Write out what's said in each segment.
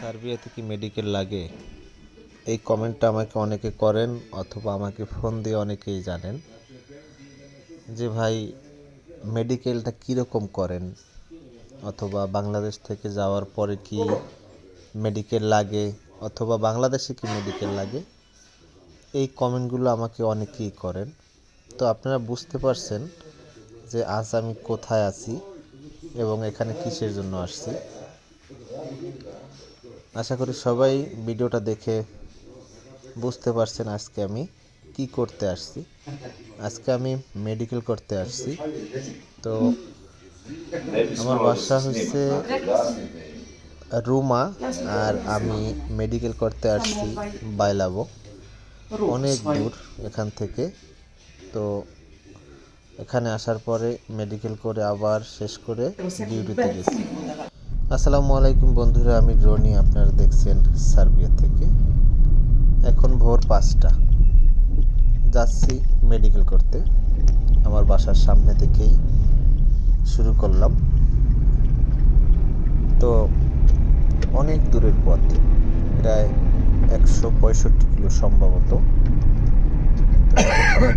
সার্বিয়াতে কি মেডিকেল লাগে। এই কমেন্টটা আমাকে অনেকে করেন, অথবা আমাকে ফোন দিয়ে অনেকেই জানেন। যে ভাই মেডিকেলটা কীরকম করেন? অথবা বাংলাদেশ থেকে যাওয়ার পরে কি মেডিকেল লাগে? অথবা বাংলাদেশে কি মেডিকেল লাগে? এই কমেন্টগুলো আমাকে অনেকেই করেন। তো আপনারা বুঝতে পারছেন যে আজ আমি কোথায় আছি এবং এখানে কিসের জন্য আসছি। আশা করি সবাই ভিডিওটা দেখে বুঝতে পারছেন আজকে আমি কি করতে আসছি। আজকে আমি মেডিকেল করতে আসছি। তো আমার বাসা হচ্ছে রুমা আর আমি মেডিকেল করতে আসছি বাইলাবো অনেক দূর এখান থেকে। তো এখানে আসার পরে মেডিকেল করে আবার শেষ করে ডিউটিতে গেছি। আসসালামু আলাইকুম বন্ধুরা, আমি রনি, আপনারা দেখছেন সার্বিয়া থেকে। এখন ভোর পাঁচটা। যাচ্ছি মেডিকেল করতে। আমার বাসার সামনে থেকেই শুরু করলাম। তো অনেক দূরের পথ, প্রায় একশো পঁয়ষট্টি কিলো সম্ভবত।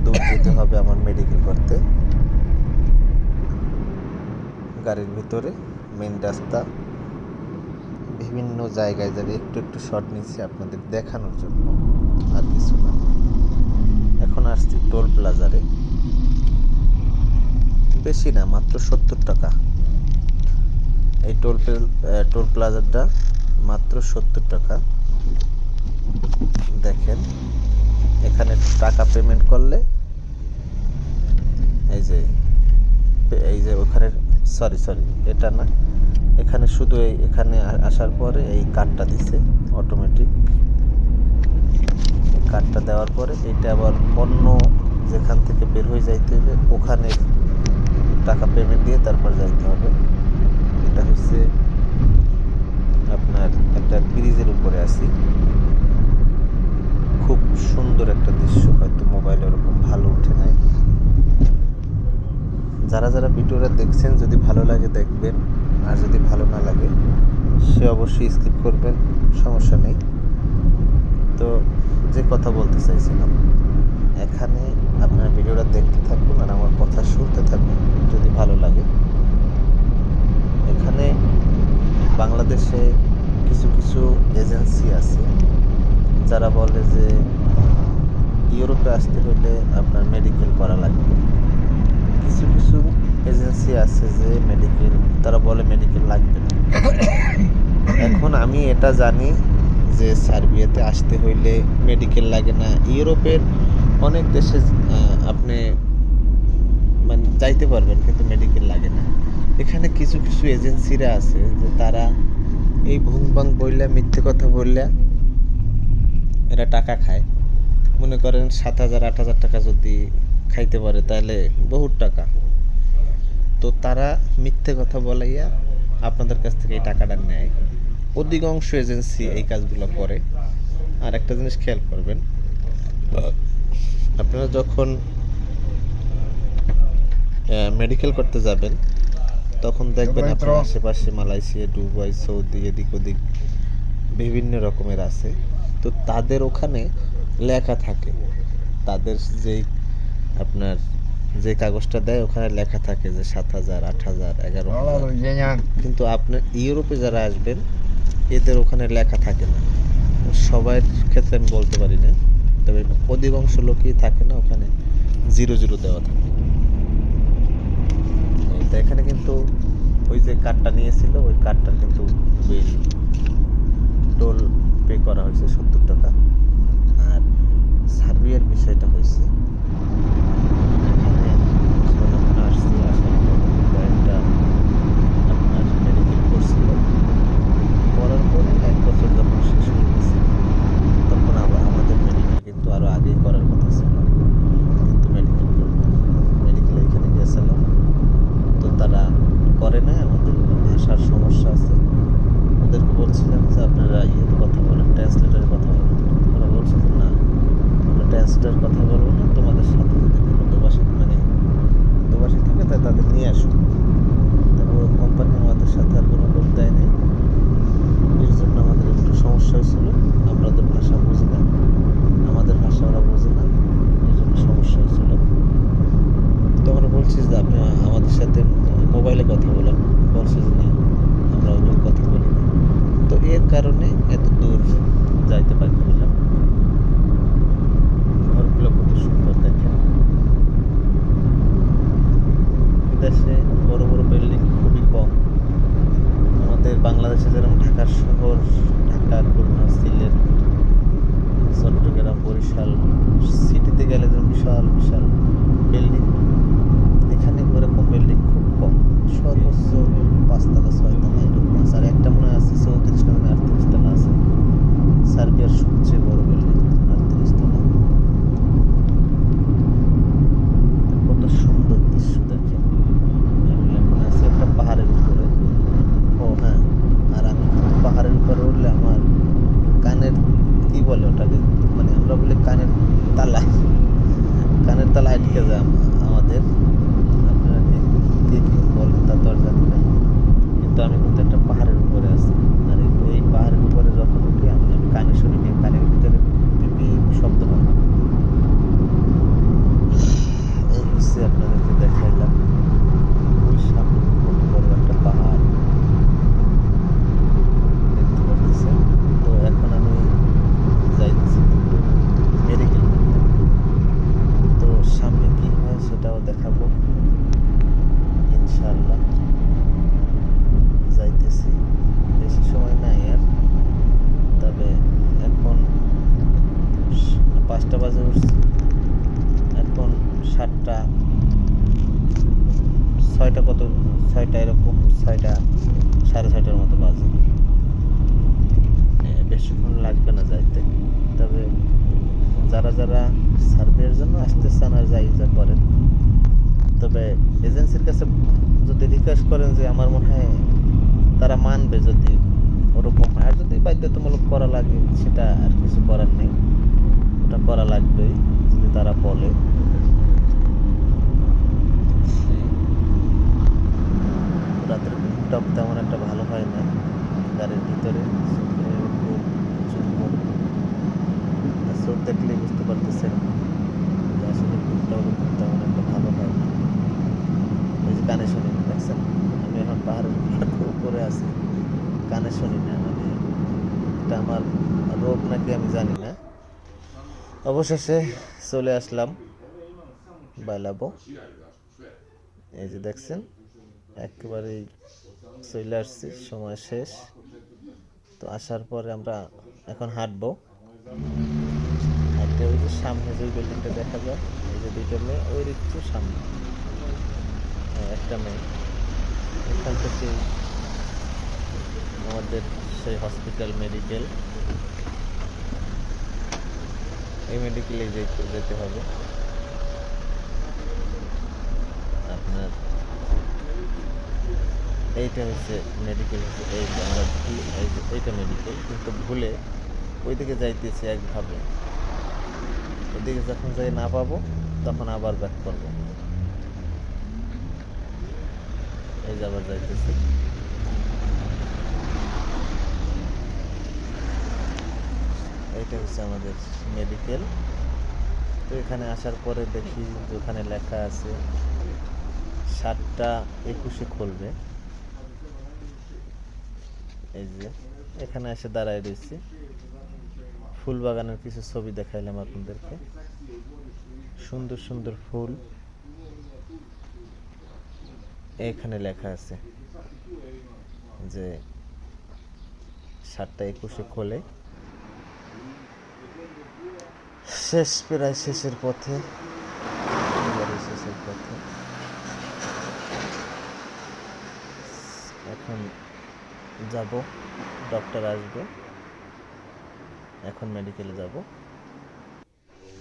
দূর যেতে হবে আমার মেডিকেল করতে। গাড়ির ভিতরে। মেন রাস্তা। বিভিন্ন জায়গায় যাবে, একটু একটু শর্ট নিচ্ছি আপনাদের দেখানোর জন্য। আর কিছু না। এখন আসছি টোল প্লাজারে বেশি না, মাত্র সত্তর টাকা। এই টোল টোল প্লাজারটা মাত্র সত্তর টাকা। দেখেন, এখানে টাকা পেমেন্ট করলে এই যে এই যে ওখানে সরি সরি এটা না। এখানে শুধু এখানে আসার পরে এই কার্ডটা দিছে অটোমেটিক কার্ডটা দেওয়ার পরে এটা আবার অন্য যেখান থেকে বের হয়ে যাইতে হবে, ওখানে টাকা পেমেন্ট দিয়ে তারপর যাইতে হবে। এটা হচ্ছে আপনার একটা ব্রিজের উপরে আছি। খুব সুন্দর একটা দৃশ্য, হয়তো মোবাইলে ওরকম ভালো উঠে নাই। যারা যারা ভিডিওটা দেখছেন, যদি ভালো লাগে দেখবেন, আর যদি ভালো না লাগে, সে অবশ্যই স্কিপ করবেন, সমস্যা নেই। তো যে কথা বলতে চাইছিলাম, এখানে আপনার ভিডিওটা দেখতে থাকুন আর আমার কথা শুনতে থাকুন, যদি ভালো লাগে। এখানে বাংলাদেশে কিছু কিছু এজেন্সি আছে, যারা বলে যে, ইউরোপে আসতে হলে আপনার মেডিকেল করা লাগবে। কিছু কিছু এজেন্সি আছে যে মেডিকেল তারা বলে মেডিকেল লাগবে না। এখন আমি এটা জানি যে সার্বিয়াতে আসতে হইলে মেডিকেল লাগে না। ইউরোপের অনেক দেশে আপনি মানে যাইতে পারবেন কিন্তু মেডিকেল লাগে না। এখানে কিছু কিছু এজেন্সিরা আছে যে তারা এই ভুং ভাং বললে মিথ্যে কথা বললে এরা টাকা খায়। মনে করেন সাত হাজার আট হাজার টাকা যদি খাইতে পারে তাহলে বহুত টাকা। তো তারা মিথ্যে কথা বলাইয়া আপনাদের কাছ থেকে এই টাকাটা নেয়। অধিকাংশ এজেন্সি এই কাজগুলো করে। আর একটা জিনিস খেয়াল করবেন আপনারা যখন মেডিকেল করতে যাবেন তখন দেখবেন আপনার আশেপাশে মালয়েশিয়া দুবাই সৌদি এদিক ওদিক বিভিন্ন রকমের আছে। তো তাদের ওখানে লেখা থাকে। তাদের যেই আপনার যে কাগজটা দেয় ওখানে লেখা থাকে যে সাত হাজার আট হাজার এগারো হাজার। কিন্তু আপনার ইউরোপে যারা আসবেন এদের ওখানে লেখা থাকে না। সবার ক্ষেত্রে আমি বলতে পারি না তবে অধিকাংশ লোকই থাকে না ওখানে জিরো জিরো দেওয়া থাকে। তো এখানে কিন্তু ওই যে কার্ডটা নিয়েছিল ওই কার্ডটার কিন্তু বিল টোল পে করা হয়েছে সত্তর টাকা। সার্বিয়ার বিষয়টা হয়েছে। আমাদের সাথে মোবাইলে কথা বলেন বলছেন না আমরা অনেক কথা বলি তো এর কারণে এত দূর যাইতে পারি না। সাতটা, ছয়টা কত, ছয়টা এরকম, ছয়টা, সাড়ে ছয়টার মতো বাজে। বেশিক্ষণ লাগবে না যাইতে। তবে যারা যারা সার্ভের জন্য আসতে চান আর যাই যা করেন। তবে এজেন্সির কাছে যদি রিকোয়েস্ট করেন যে আমার মনে হয় তারা মানবে যদি ওরকম। হয় আর যদি বাধ্যতামূলক করা লাগে, সেটা আর কিছু করার নেই। ওটা করা লাগবেই, যদি তারা বলে। রাতের ঘুমটা তেমন একটা ভালো হয় না। গাড়ির ভিতরে খুব চোখ দেখলেই বুঝতে পারতেছেন আসলে ঘুমটা ওরকম তেমন একটা ভালো হয় না। এই যে কানে শুনি, দেখছেন? আমি এখন পাহাড়ের খুব উপরে আছি। কানে শুনি না মানে এটা আমার রোগ নাকি আমি জানি না। অবশেষে চলে আসলাম, বাইলাবো। এই যে দেখছেন? একেবারেই চলে আসছি সময় শেষ। তো আসার পরে আমরা এখন হাঁটবো। হাঁটতে ওই যে সামনে যে বিল্ডিংটা দেখা যায় এই যে দুইটা মেয়ে ওই একটু সামনে। হ্যাঁ, একটা মেয়ে। এখান থেকে আমাদের সেই হসপিটাল মেডিকেল এই মেডিকেলে যেতে যেতে হবে। আপনার এইটা হচ্ছে মেডিকেল হচ্ছে এই আমরা এই যে এইটা মেডিকেল কিন্তু ভুলে ওইদিকে যাইতেছি একভাবে। ওইদিকে যখন যাই না পাবো, তখন আবার ব্যাক করব। এই যে আবার যাইতেছি। এইটা হচ্ছে আমাদের মেডিকেল তো এখানে আসার পরে দেখি যে ওখানে লেখা আছে, সাতটা একুশে খুলবে। এই যে, এখানে এসে দাঁড়ায় রয়েছি। ফুল বাগানের কিছু ছবি দেখাইলাম আপনাদেরকে। সুন্দর সুন্দর ফুল। এখানে লেখা আছে যে, সাতটা একুশে খোলে। শেষ প্রায় শেষের পথে। শেষের পথে। এখন যাব ডক্টর আসবে। এখন মেডিকেলে যাব।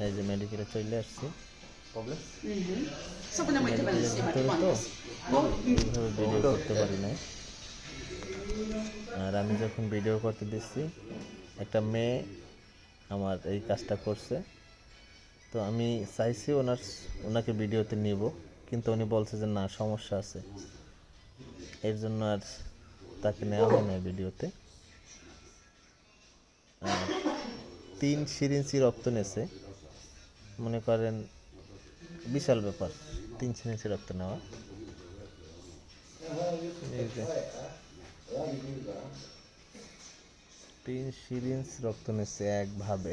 এই যে মেডিকেলে চলে আসছি। ভিডিও করতে পারি নাই। আর আমি যখন ভিডিও করতে দিচ্ছি একটা মেয়ে আমার এই কাজটা করছে। তো আমি চাইছি ওনার ওনাকে ভিডিওতে নিব কিন্তু উনি বলছে যে না সমস্যা আছে। এর জন্য আর তাকে নেওয়া হয় না ভিডিওতে। তিন সিরিঞ্চি রক্ত নেছে। মনে করেন বিশাল ব্যাপার, তিন সিরিঞ্চি রক্ত নেওয়া। তিন সিরিঞ্জ রক্ত নিচ্ছে একভাবে।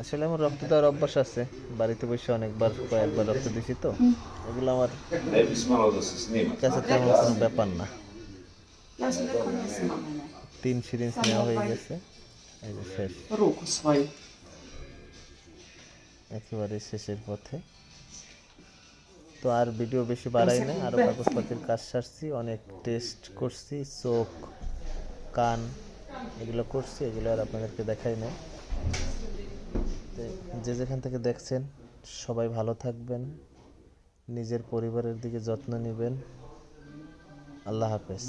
আসলে আমার রক্ত দেওয়ার অভ্যাস আছে। বাড়িতে বসে অনেকবার, কয়েকবার রক্ত দিছি তো। এগুলো আমার কাছে তেমন কোনো ব্যাপার না। তিন সিরিঞ্জ নেওয়া হয়ে গেছে। একেবারে শেষের পথে। তো আর ভিডিও বেশি বাড়াই না আরও কাগজপত্রের কাজ সারছি, অনেক টেস্ট করছি, চোখ, কান, এগুলো করছি। এগুলো আর আপনাদেরকে দেখাই না যে যেখান থেকে দেখছেন সবাই ভালো থাকবেন নিজের পরিবারের দিকে যত্ন নেবেন। আল্লাহ হাফেজ।